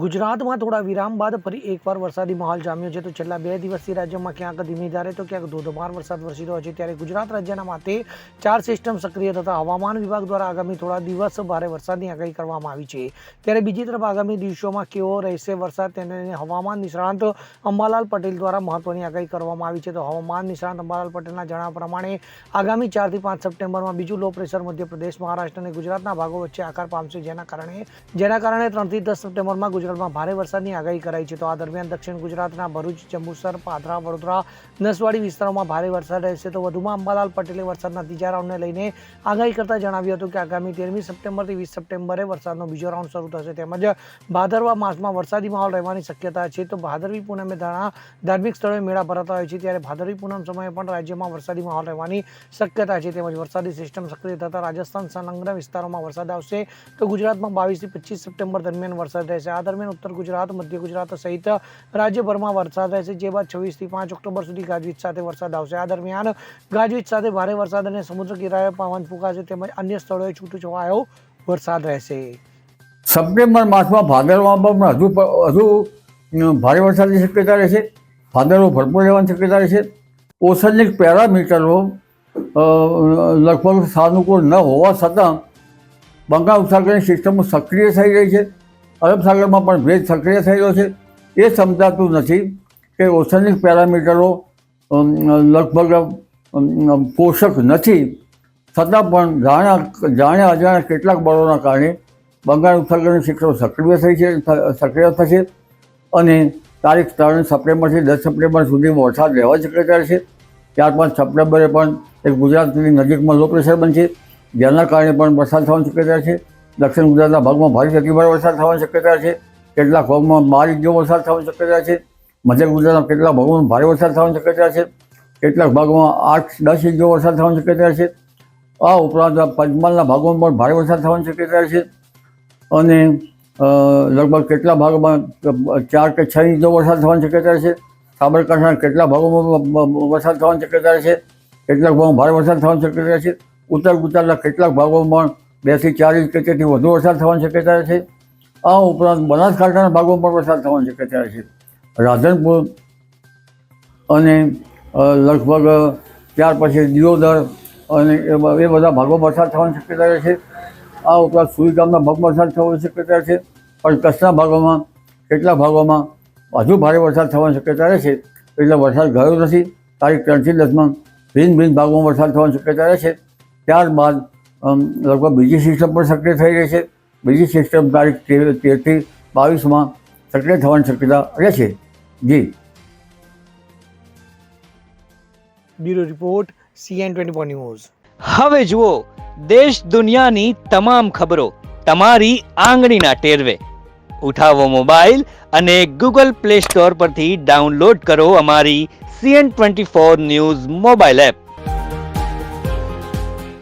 ગુજરાતમાં થોડા વિરામ બાદ ફરી એકવાર વરસાદી માહોલ જામ્યો છે. તો છેલ્લા બે દિવસથી રાજ્યમાં ક્યાંક ધીમી ધારે તો ક્યાંક ધોધમાર વરસાદ વરસી રહ્યો છે. ત્યારે ગુજરાત રાજ્યના માથે ચાર સિસ્ટમ સક્રિય થતા હવામાન વિભાગ દ્વારા આગામી થોડા દિવસ ભારે વરસાદની આગાહી કરવામાં આવી છે. ત્યારે બીજી તરફ આગામી દિવસોમાં કેવો રહેશે વરસાદ તેને હવામાન નિષ્ણાંત અંબાલાલ પટેલ દ્વારા મહત્વની આગાહી કરવામાં આવી છે. તો હવામાન નિષ્ણાંત અંબાલાલ પટેલના જણાવ્યા પ્રમાણે આગામી ચારથી પાંચ સપ્ટેમ્બરમાં બીજું લો પ્રેશર મધ્યપ્રદેશ, મહારાષ્ટ્ર અને ગુજરાતના ભાગો વચ્ચે આકાર પામશે. જેના કારણે જેના કારણે ત્રણથી દસ સપ્ટેમ્બરમાં ગુજરાતમાં ભારે વરસાદની આગાહી કરાઈ છે. તો આ દરમિયાન દક્ષિણ ગુજરાતના ભરૂચ, જંબુસર, પાદરા, વડોદરા, નસવાડી વિસ્તારોમાં ભારે વરસાદ રહેશે. તો વધુમાં અંબાલાલ પટેલે વરસાદના ત્રીજા રાઉન્ડને લઈને આગાહી કરતા જણાવ્યું હતું કે આગામી તેરમી સપ્ટેમ્બરથી વીસ સપ્ટેમ્બરે વરસાદનો બીજો રાઉન્ડ શરૂ થશે. તેમજ ભાદરવા માસમાં વરસાદી માહોલ રહેવાની શક્યતા છે. તો ભાદરવી પૂનમે ધાણા ધાર્મિક સ્થળોએ મેળા ભરાતા હોય છે. ત્યારે ભાદરવી પૂનમ સમયે પણ રાજ્યમાં વરસાદી માહોલ રહેવાની શક્યતા છે. તેમજ વરસાદી સિસ્ટમ સક્રિય થતાં રાજસ્થાન સંલગ્ન વિસ્તારોમાં વરસાદ આવશે. તો ગુજરાતમાં બાવીસથી પચીસ સપ્ટેમ્બર દરમિયાન વરસાદ રહેશે. આ દરમિયાન ઉત્તર ગુજરાત, મધ્ય ગુજરાત સહિત રાજ્યભરમાં વરસાદ રહેશે, જે બાદ છવ્વીસથી પાંચ ઓક્ટોબર સુધી ગાજવીજ સાથે વરસાદ આવશે. આ દરમિયાન ગાજવીજ સાથે ભારે વરસાદ અને સમુદ્ર કિનારે પવન ફૂંકાશે તેમજ અન્ય સ્થળોએ છૂટોછવાયો વરસાદ રહેશે. સપ્ટેમ્બર માસમાં ભાદરવામાં હજુ હજુ ભારે વરસાદની શક્યતા રહેશે. ભાદરવો ભરપૂર રહેવાની શક્યતા રહેશે. ઓશનિક પેરામીટરો લગભગ સાનુકૂળ ન હોવા છતાં બંગાળ ઉપસાગરની સિસ્ટમો સક્રિય થઈ રહી છે. અરબ સાગરમાં પણ ભેજ સક્રિય થયો છે. એ સમજાતું નથી કે ઓસેનિક પેરામીટરો લગભગ પોષક નથી. છતાં પણ જાણ્યા જાણ્યા અજાણ્યા કેટલાક બળોના કારણે બંગાળ ઉપસાગરની શિખરો સક્રિય થઈ છે સક્રિય થશે અને તારીખ ત્રણ સપ્ટેમ્બરથી દસ સપ્ટેમ્બર સુધી વરસાદ રહેવા શક્યતા છે. ત્યાર પાંચ સપ્ટેમ્બરે પણ એક ગુજરાતની નજીકમાં લો પ્રેશર બનશે, જેના કારણે પણ વરસાદ થવાની શક્યતા છે. દક્ષિણ ગુજરાતના ભાગમાં ભારે અતિભારે વરસાદ થવાની શક્યતા છે. કેટલાક ભાગમાં બાર ઇંચ વરસાદ થવાની શક્યતા છે. મધ્ય ગુજરાતના કેટલાક ભાગોમાં ભારે વરસાદ થવાની શક્યતા છે. કેટલાક ભાગમાં આઠ દસ ઇંચ વરસાદ થવાની શક્યતા છે. આ ઉપરાંત પંચમહાલના ભાગોમાં પણ ભારે વરસાદ થવાની શક્યતા છે. અને લગભગ કેટલા ભાગોમાં, ચાર કે છ ઇંચ વરસાદ થવાની શક્યતા છે. સાબરકાંઠાના કેટલા ભાગોમાં વરસાદ થવાની શક્યતા છે. કેટલાક ભાગમાં ભારે વરસાદ થવાની શક્યતા છે. ઉત્તર ગુજરાતના કેટલાક ભાગોમાં બેથી ચાર ઇંચ કે તેથી વધુ વરસાદ થવાની શક્યતા છે. આ ઉપરાંત બનાસકાંઠાના ભાગોમાં પણ વરસાદ થવાની શક્યતા છે. રાધનપુર અને લગભગ ત્યાર પછી દિયોદર અને એ બધા ભાગોમાં વરસાદ થવાની શક્યતા છે. આ ઉપરાંત સુઈ ગામના ભાગમાં વરસાદ થવાની શક્યતા છે. પણ કચ્છના ભાગોમાં, કેટલાક ભાગોમાં વધુ ભારે વરસાદ થવાની શક્યતા રહેશે એટલે વરસાદ ગયો નથી. તારીખ ત્રણથી દસમાં ભિન્ન ભિન્ન ભાગોમાં વરસાદ થવાની શક્યતા રહેશે ત્યારબાદ લગભગ બીજી સિસ્ટમ પણ સક્રિય થઈ રહી છે. બીજી સિસ્ટમ તારીખ તેરથી બાવીસમાં સક્રિય થવાની શક્યતા રહેશે જી. Bureau report CN twenty four news. હવે જુઓ દેશ દુનિયાની તમામ ખબરો તમારી આંગળીના ટેરવે. ઉઠાવો મોબાઈલ અને ગૂગલ પ્લે સ્ટોર પરથી ડાઉનલોડ કરો અમારી CN twenty four news mobile app.